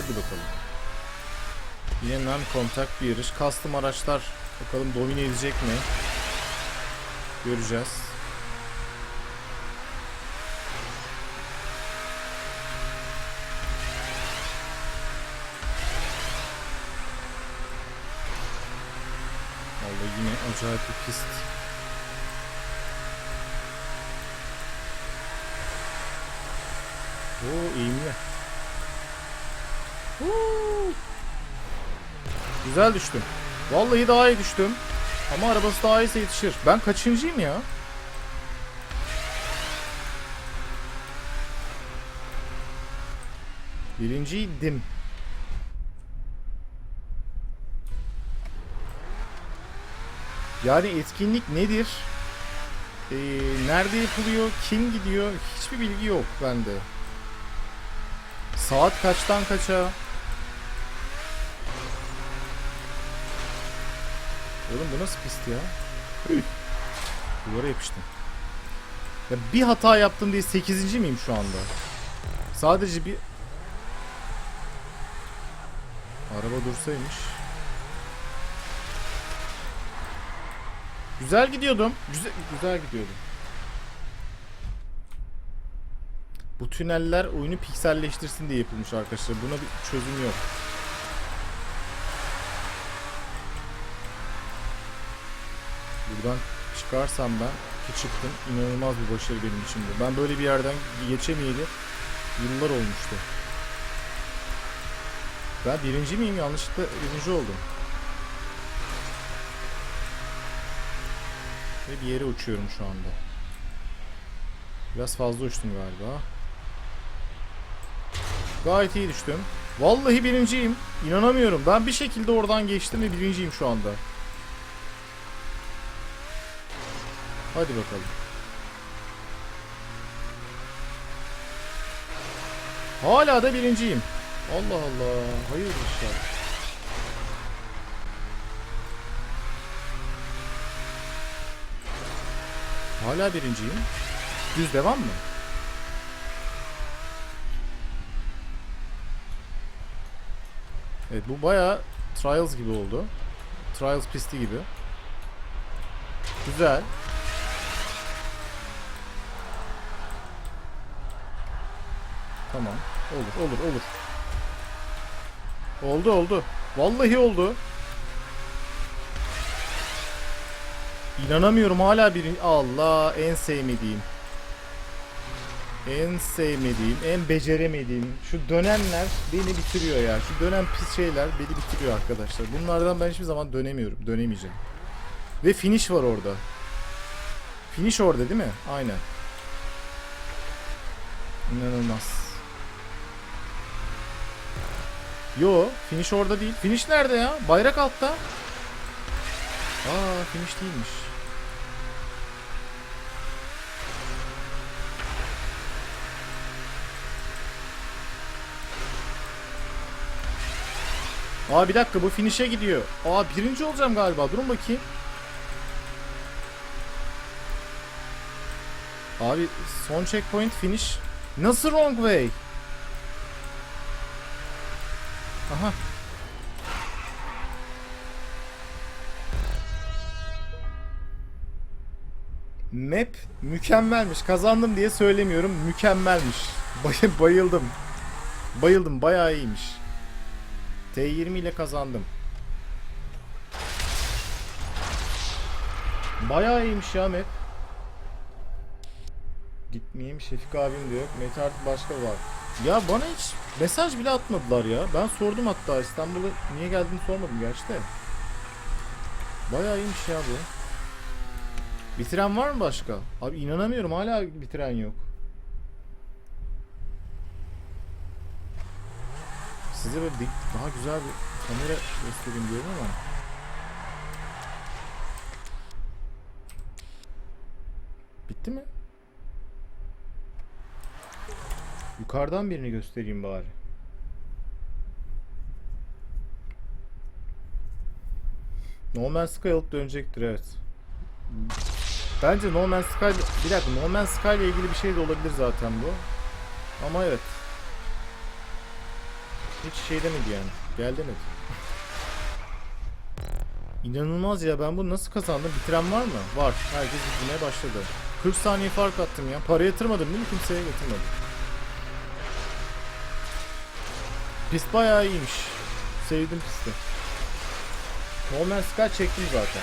Hadi bakalım. Yine non contact bir yarış. Custom araçlar bakalım domine edecek mi? Göreceğiz. Vallahi yine acayip bir pist. Güzel düştüm. Vallahi daha iyi düştüm. Ama arabası daha iyiyse yetişir. Ben kaçıncıyım ya? Birinciydim. Yani etkinlik nedir? Ee, nerede yapılıyor? Kim gidiyor? Hiçbir bilgi yok bende. Saat kaçtan kaça? Oğlum bu nasıl pist ya? Duvara yapıştım. Ya bir hata yaptım diye 8. miyim şu anda? Sadece bir... Araba dursaymış. Güzel gidiyordum. Güzel, güzel gidiyordum. Bu tüneller oyunu pikselleştirsin diye yapılmış arkadaşlar. Buna bir çözüm yok. Buradan çıkarsam ben ki çıktım inanılmaz bir başarı benim için bu. Ben böyle bir yerden geçemeyeli yıllar olmuştu. Ben birinci miyim? Yanlışlıkla birinci oldum. Ve bir yere uçuyorum şu anda. Biraz fazla uçtum galiba. Gayet iyi düştüm. Vallahi birinciyim. İnanamıyorum. Ben bir şekilde oradan geçtim ve birinciyim şu anda. Hadi bakalım. Hala da birinciyim. Allah Allah. Hayır işler. Hala birinciyim. Düz devam mı? Evet bu baya Trials gibi oldu. Trials pisti gibi. Güzel. Tamam. Olur olur olur. Oldu oldu. Vallahi oldu. İnanamıyorum hala birinci. Allah en sevmediğim. En sevmediğim, en beceremediğim. Şu dönenler beni bitiriyor ya. Şu dönen pis şeyler beni bitiriyor arkadaşlar. Bunlardan ben hiçbir zaman dönemiyorum. Dönemeyeceğim. Ve finish var orada. Finish orada değil mi? Aynen. İnanılmaz. Yo, finish orada değil. Finish nerede ya? Bayrak altta. Aa, finish değilmiş. Aa bir dakika bu finish'e gidiyor. Aa birinci olacağım galiba. Durun bakayım. Abi son checkpoint finish. Nasıl wrong way? Aha. Map mükemmelmiş. Kazandım diye söylemiyorum. Mükemmelmiş. Bay- bayıldım. Bayıldım. Bayağı iyiymiş. T20 ile kazandım. Bayağı iyiymiş ya map. Gitmeyeyim Şefik abim diyor. Mete artık başka var. Ya bana hiç mesaj bile atmadılar ya. Ben sordum hatta İstanbul'a niye geldiğini sormadım gerçi de. Bayağı iyiymiş ya bu. Bitiren var mı başka? Abi inanamıyorum hala bitiren yok. Size böyle daha güzel bir kamera göstereyim diyorum ama. Bitti mi? Yukarıdan birini göstereyim bari. No Man's Sky alıp dönecektir evet. Bence No Man's Sky bir dakika No Man's Sky ile ilgili bir şey de olabilir zaten bu. Ama evet. Hiç şey demedi yani. Gel demedi. İnanılmaz ya ben bunu nasıl kazandım? Bitiren var mı? Var. Herkes bitirmeye başladı. 40 saniye fark attım ya. Para yatırmadım değil mi? Kimseye yatırmadım. Pist bayağı iyiymiş. Sevdim pisti. No Man's Sky çektim zaten.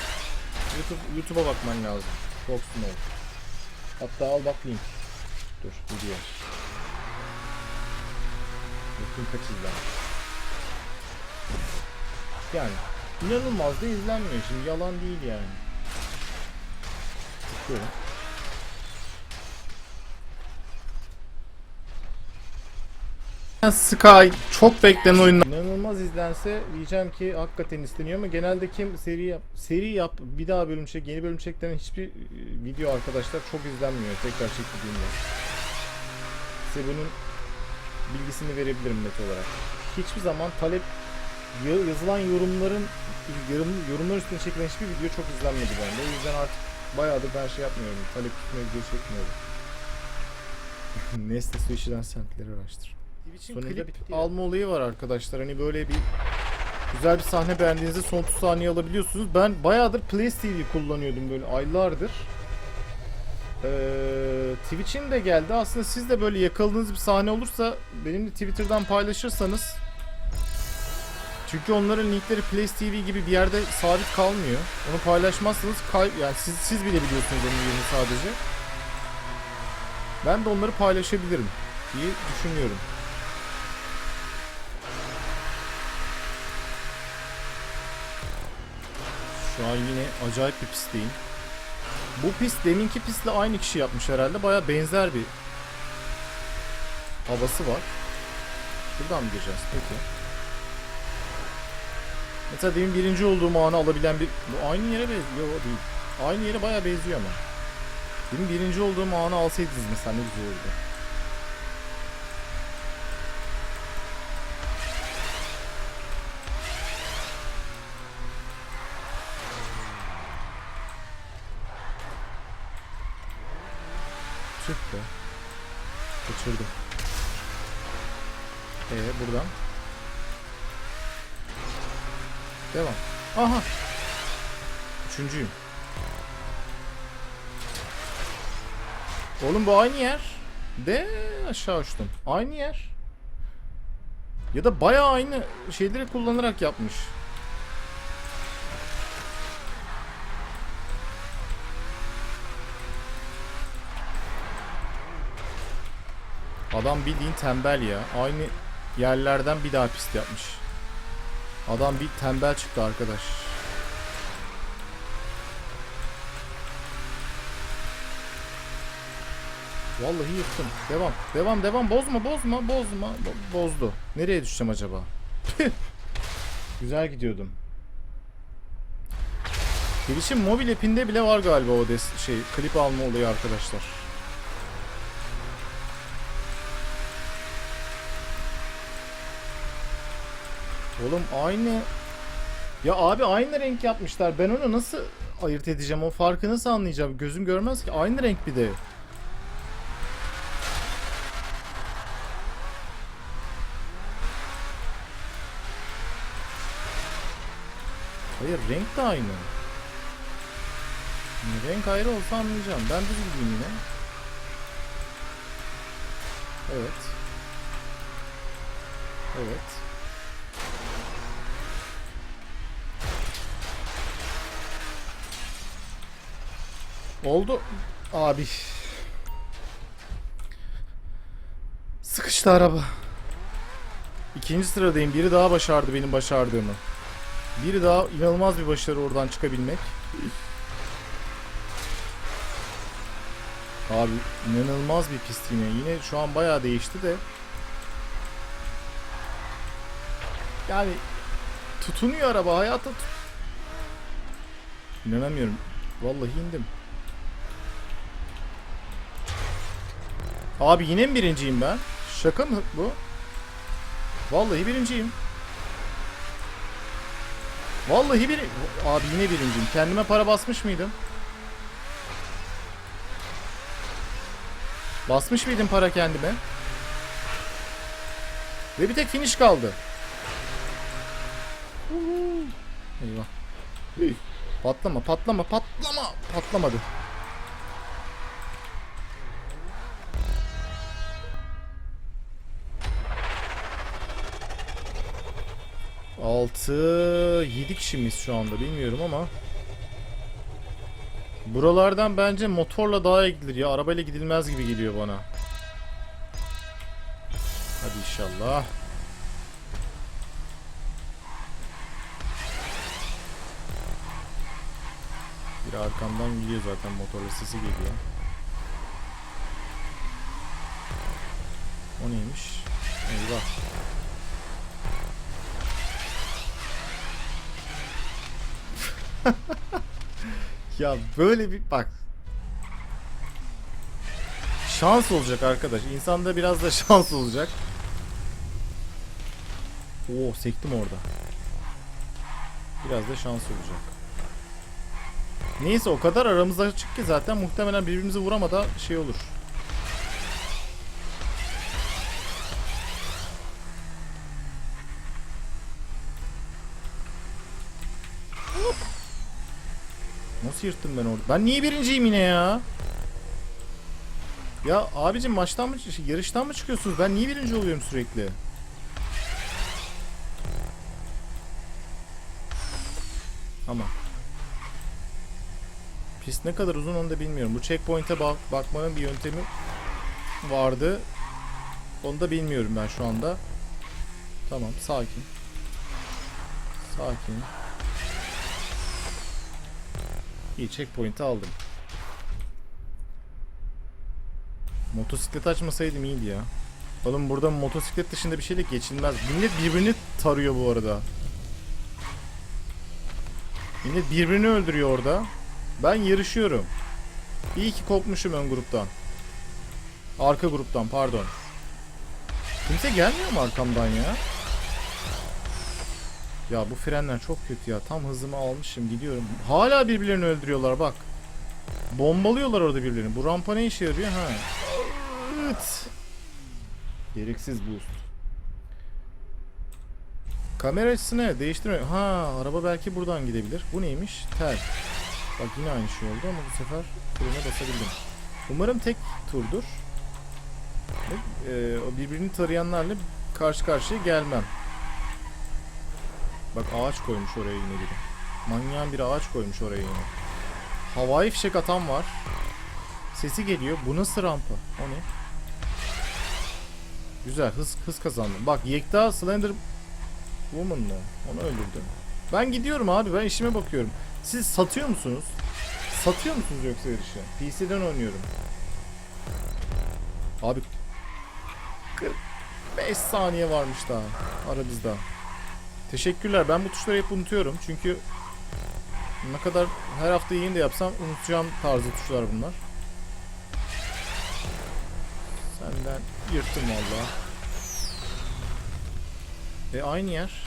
YouTube, YouTube'a bakman lazım. Çok small. Hatta al bak link. Dur video. Bakayım kaç izlenmiş. Yani inanılmaz da izlenmiyor şimdi yalan değil yani. Tıklıyorum. Sky çok beklenen oyunlar. İnanılmaz izlense diyeceğim ki hakikaten isteniyor ama genelde kim seri yap, seri yap bir daha bölüm çek, yeni bölüm çektiren hiçbir e, video arkadaşlar çok izlenmiyor tekrar çekildiğinde. Size bunun bilgisini verebilirim net olarak. Hiçbir zaman talep ya- yazılan yorumların yorum, yorumlar üstüne çekilen hiçbir video çok izlenmedi bende. O yüzden artık bayağıdır ben şey yapmıyorum. Talep tutma video çekmiyorum. Nesne su içilen semtleri araştır. Sonunda bir alma olayı var arkadaşlar. Hani böyle bir güzel bir sahne beğendiğinizde son 30 saniye alabiliyorsunuz. Ben bayağıdır Place TV kullanıyordum böyle aylardır. Ee, Twitch'in de geldi. Aslında siz de böyle yakaladığınız bir sahne olursa benimle Twitter'dan paylaşırsanız çünkü onların linkleri Place TV gibi bir yerde sabit kalmıyor. Onu paylaşmazsanız kay yani siz siz bile biliyorsunuz onun yerini sadece. Ben de onları paylaşabilirim diye düşünüyorum. Şu an yine acayip bir pistteyim. Bu pist deminki pistle aynı kişi yapmış herhalde. Baya benzer bir havası var. Buradan mı gireceğiz? Peki. Mesela demin birinci olduğum anı alabilen bir... Bu aynı yere benziyor. Değil. Aynı yere baya benziyor ama. Demin birinci olduğum anı alsaydınız mesela ne güzel olurdu. Be. Kaçırdım. Ee buradan. Devam. Aha. Üçüncüyüm. Oğlum bu aynı yer. De aşağı uçtum. Aynı yer. Ya da bayağı aynı şeyleri kullanarak yapmış. Adam bildiğin tembel ya. Aynı yerlerden bir daha pist yapmış. Adam bir tembel çıktı arkadaş. Vallahi yıktım. Devam. Devam devam. Bozma bozma bozma. Bo- bozdu. Nereye düşeceğim acaba? Güzel gidiyordum. Twitch'in mobil app'inde bile var galiba o des şey klip alma olayı arkadaşlar. Oğlum aynı ya abi aynı renk yapmışlar. Ben onu nasıl ayırt edeceğim? O farkı nasıl anlayacağım? Gözüm görmez ki. Aynı renk bir de. Hayır renk de aynı. Yani renk ayrı olsa anlayacağım. Ben düz gideyim yine. Evet. Evet. Oldu. Abi. Sıkıştı araba. İkinci sıradayım. Biri daha başardı benim başardığımı. Biri daha inanılmaz bir başarı oradan çıkabilmek. Abi inanılmaz bir pist yine. Yine şu an bayağı değişti de. Yani tutunuyor araba hayata tut- İnanamıyorum. Vallahi indim. Abi yine mi birinciyim ben? Şaka mı bu? Vallahi birinciyim. Vallahi bir... Abi yine birinciyim. Kendime para basmış mıydım? Basmış mıydım para kendime? Ve bir tek finish kaldı. Eyvah. Patlama patlama patlama. Patlamadı. Altı, yedi kişi miyiz şu anda bilmiyorum ama. Buralardan bence motorla daha iyi gidilir ya. Arabayla gidilmez gibi geliyor bana. Hadi inşallah. Biri arkamdan gidiyor zaten motorla sesi geliyor. O neymiş? Eyvah. ya böyle bir bak. Şans olacak arkadaş. İnsanda biraz da şans olacak. Oo sektim orada. Biraz da şans olacak. Neyse o kadar aramızda açık ki zaten muhtemelen birbirimizi vuramadan şey olur. Yırttım ben orada? Ben niye birinciyim yine ya? Ya abicim maçtan mı yarıştan mı çıkıyorsunuz? Ben niye birinci oluyorum sürekli? Ama Pist ne kadar uzun onu da bilmiyorum. Bu checkpoint'e bak bakmanın bir yöntemi vardı. Onu da bilmiyorum ben şu anda. Tamam, sakin. Sakin. İyi checkpoint'i aldım. Motosiklet açmasaydım iyiydi ya. Oğlum burada motosiklet dışında bir şeyle geçilmez. Millet birbirini tarıyor bu arada. Millet birbirini öldürüyor orada. Ben yarışıyorum. İyi ki kopmuşum ön gruptan. Arka gruptan pardon. Kimse gelmiyor mu arkamdan ya? Ya bu frenler çok kötü ya. Tam hızımı almışım gidiyorum. Hala birbirlerini öldürüyorlar bak. Bombalıyorlar orada birbirlerini. Bu rampa ne işe yarıyor ha? Evet. Gereksiz boost. Kamera açısını değiştirme. Ha araba belki buradan gidebilir. Bu neymiş? Tel. Bak yine aynı şey oldu ama bu sefer frene basabildim. Umarım tek turdur. Ve, e, o birbirini tarayanlarla karşı karşıya gelmem. Bak ağaç koymuş oraya yine biri. Manyağın bir ağaç koymuş oraya yine. Havai fişek atan var. Sesi geliyor. Bu nasıl rampa? O ne? Güzel hız hız kazandım. Bak Yekta Slender Woman mı? Onu öldürdüm. Ben gidiyorum abi ben işime bakıyorum. Siz satıyor musunuz? Satıyor musunuz yoksa yarışı? PC'den oynuyorum. Abi 45 saniye varmış daha aramızda. Teşekkürler. Ben bu tuşları hep unutuyorum. Çünkü ne kadar her hafta yayın da yapsam unutacağım tarzı tuşlar bunlar. Senden yırttım valla. E aynı yer.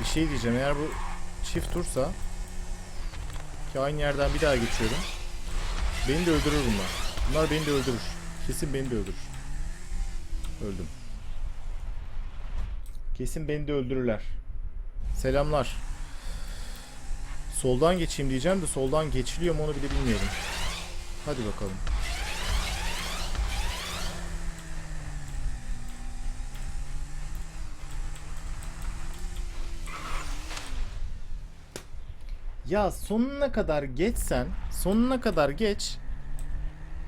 Bir şey diyeceğim eğer bu çift tursa ki aynı yerden bir daha geçiyorum. Beni de öldürür bunlar. Bunlar beni de öldürür. Kesin beni de öldürür. Öldüm. Kesin beni de öldürürler. Selamlar. Soldan geçeyim diyeceğim de soldan geçiliyor mu onu bile bilmiyorum. Hadi bakalım. Ya sonuna kadar geçsen, sonuna kadar geç.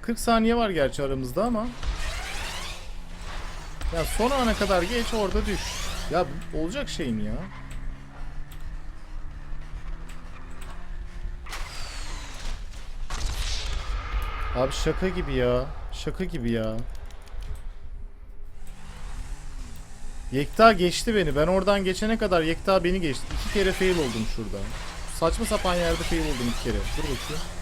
40 saniye var gerçi aramızda ama. Ya son ana kadar geç orada düş. Ya bu olacak şey mi ya? Abi şaka gibi ya. Şaka gibi ya. Yekta geçti beni. Ben oradan geçene kadar Yekta beni geçti. İki kere fail oldum şurada. Saçma sapan yerde fail oldum iki kere. Dur bakayım.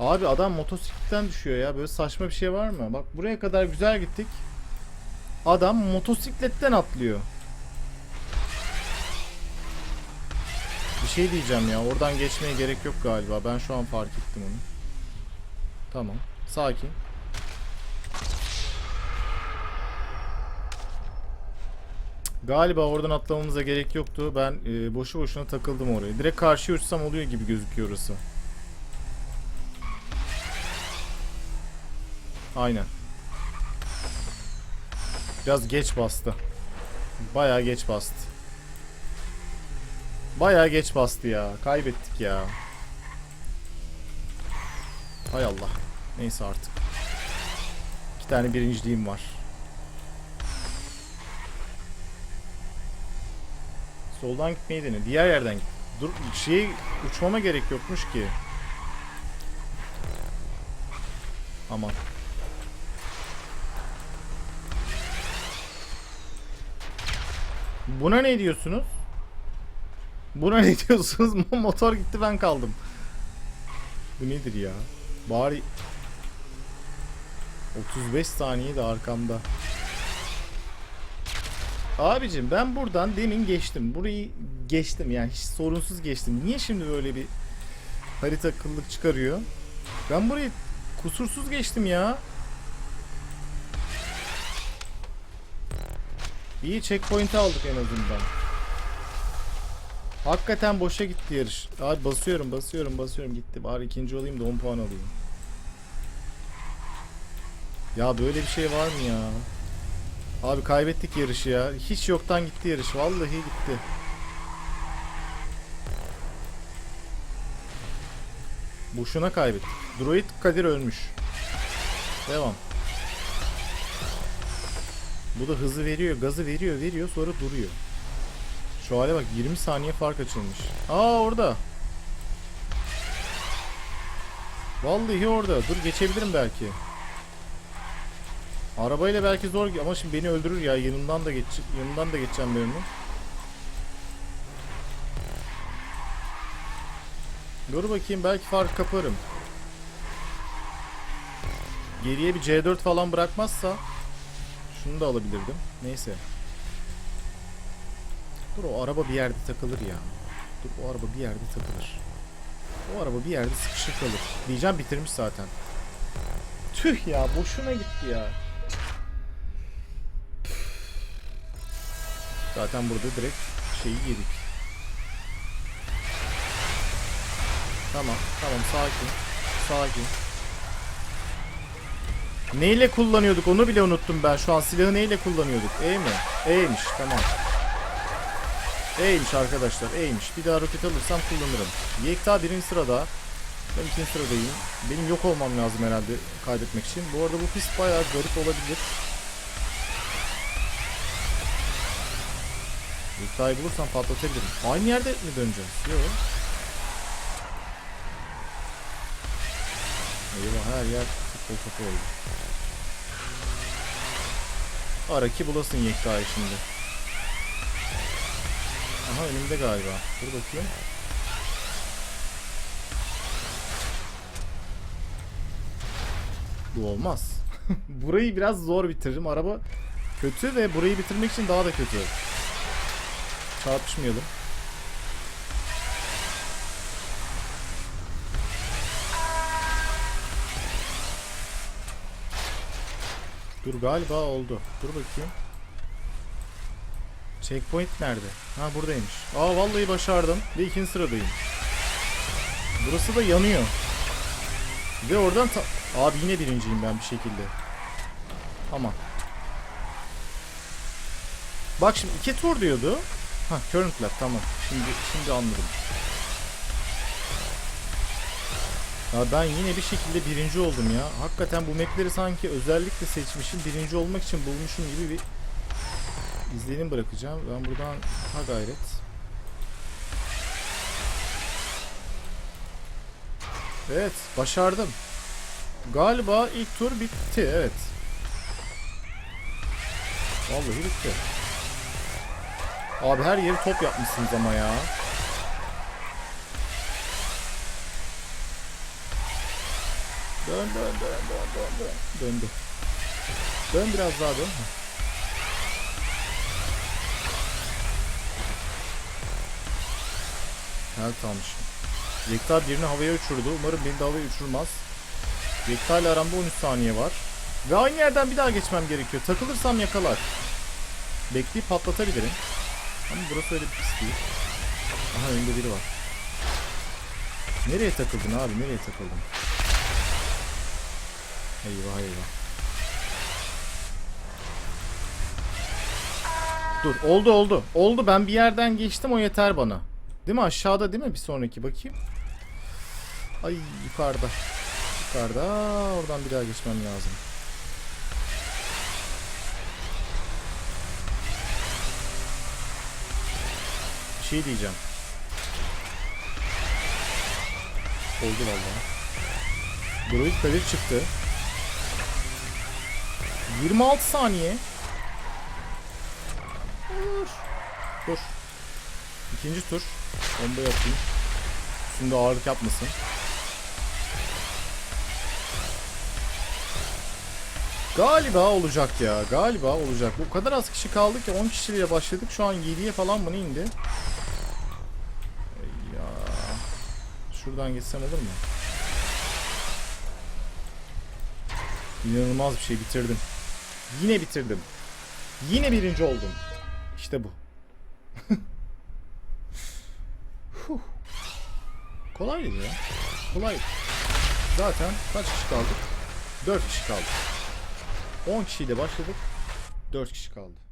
Abi adam motosikletten düşüyor ya. Böyle saçma bir şey var mı? Bak buraya kadar güzel gittik. Adam motosikletten atlıyor. Bir şey diyeceğim ya. Oradan geçmeye gerek yok galiba. Ben şu an fark ettim onu. Tamam. Sakin. Galiba oradan atlamamıza gerek yoktu. Ben e, boşu boşuna takıldım oraya. Direkt karşıya uçsam oluyor gibi gözüküyor orası. Aynen. Biraz geç bastı. Bayağı geç bastı. Bayağı geç bastı ya. Kaybettik ya. Hay Allah. Neyse artık. İki tane birinciliğim var. Soldan gitmeyi dene. Diğer yerden git. Dur şey uçmama gerek yokmuş ki. Aman. Buna ne diyorsunuz? Buna ne diyorsunuz? Motor gitti ben kaldım. Bu nedir ya? Bari 35 saniye de arkamda. Abicim ben buradan demin geçtim. Burayı geçtim yani hiç sorunsuz geçtim. Niye şimdi böyle bir harita kıllık çıkarıyor? Ben burayı kusursuz geçtim ya. İyi checkpoint'i aldık en azından. Hakikaten boşa gitti yarış. Abi basıyorum basıyorum basıyorum gitti. Bari ikinci olayım da 10 puan alayım. Ya böyle bir şey var mı ya? Abi kaybettik yarışı ya. Hiç yoktan gitti yarış. Vallahi gitti. Boşuna kaybettik. Droid Kadir ölmüş. Devam. Bu da hızı veriyor, gazı veriyor, veriyor sonra duruyor. Şu hale bak 20 saniye fark açılmış. Aa orada. Vallahi orada. Dur geçebilirim belki. Arabayla belki zor ama şimdi beni öldürür ya. Yanımdan da geç yanımdan da geçeceğim ben onu. Dur bakayım belki fark kaparım. Geriye bir C4 falan bırakmazsa şunu da alabilirdim. Neyse. Dur o araba bir yerde takılır ya. Dur o araba bir yerde takılır. O araba bir yerde sıkışır kalır. Diyeceğim bitirmiş zaten. Tüh ya boşuna gitti ya. Zaten burada direkt şeyi yedik. Tamam, tamam sakin. Sakin. Neyle kullanıyorduk onu bile unuttum ben. Şu an silahı neyle kullanıyorduk? E mi? E'ymiş tamam. E'ymiş arkadaşlar E'ymiş. Bir daha roket alırsam kullanırım. Yekta birinci sırada. Ben ikinci sıradayım. Benim yok olmam lazım herhalde kaydetmek için. Bu arada bu pist bayağı garip olabilir. Yekta'yı bulursam patlatabilirim. Aynı yerde mi döneceğiz? Yok. Eyvah her yer futbol topu oldu. Ara ki bulasın Yekta'yı şimdi. Aha önümde galiba. Dur bakayım. Bu olmaz. burayı biraz zor bitiririm. Araba kötü ve burayı bitirmek için daha da kötü. Çarpışmayalım. Dur galiba oldu. Dur bakayım. Checkpoint nerede? Ha buradaymış. Aa vallahi başardım. Ve ikinci sıradayım. Burası da yanıyor. Ve oradan ta- Abi yine birinciyim ben bir şekilde. Aman. Bak şimdi iki tur diyordu. Ha current lap tamam. Şimdi şimdi anladım. Ya ben yine bir şekilde birinci oldum ya. Hakikaten bu mapleri sanki özellikle seçmişim. Birinci olmak için bulmuşum gibi bir izlenim bırakacağım. Ben buradan ha gayret. Evet, başardım. Galiba ilk tur bitti, evet. Vallahi bitti. Abi her yeri top yapmışsınız ama ya. Dön dön dön dön dön dön. Döndü. Dön biraz daha dön. Evet almışım. Yekta birini havaya uçurdu. Umarım beni de havaya uçurmaz. Yekta ile aramda 13 saniye var. Ve aynı yerden bir daha geçmem gerekiyor. Takılırsam yakalar. Bekleyip patlatabilirim. Ama burası öyle bir pis değil. Aha önünde biri var. Nereye takıldın abi? Nereye takıldın? Eyvah eyvah. Dur oldu oldu. Oldu ben bir yerden geçtim o yeter bana. Değil mi aşağıda değil mi bir sonraki bakayım. Ay yukarıda. Yukarıda oradan bir daha geçmem lazım. Bir şey diyeceğim. Oldu vallahi. Druid Kadir çıktı. 26 saniye. Dur. Dur. İkinci tur. Bomba yapayım. Üstünde ağırlık yapmasın. Galiba olacak ya. Galiba olacak. Bu kadar az kişi kaldı ki 10 kişiyle başladık. Şu an 7'ye falan mı indi? Ya. Şuradan geçsem olur mu? İnanılmaz bir şey bitirdim. Yine bitirdim. Yine birinci oldum. İşte bu. Huh. Kolaydı ya. Kolay. Zaten kaç kişi kaldık? 4 kişi kaldık. 10 kişiyle başladık. 4 kişi kaldı.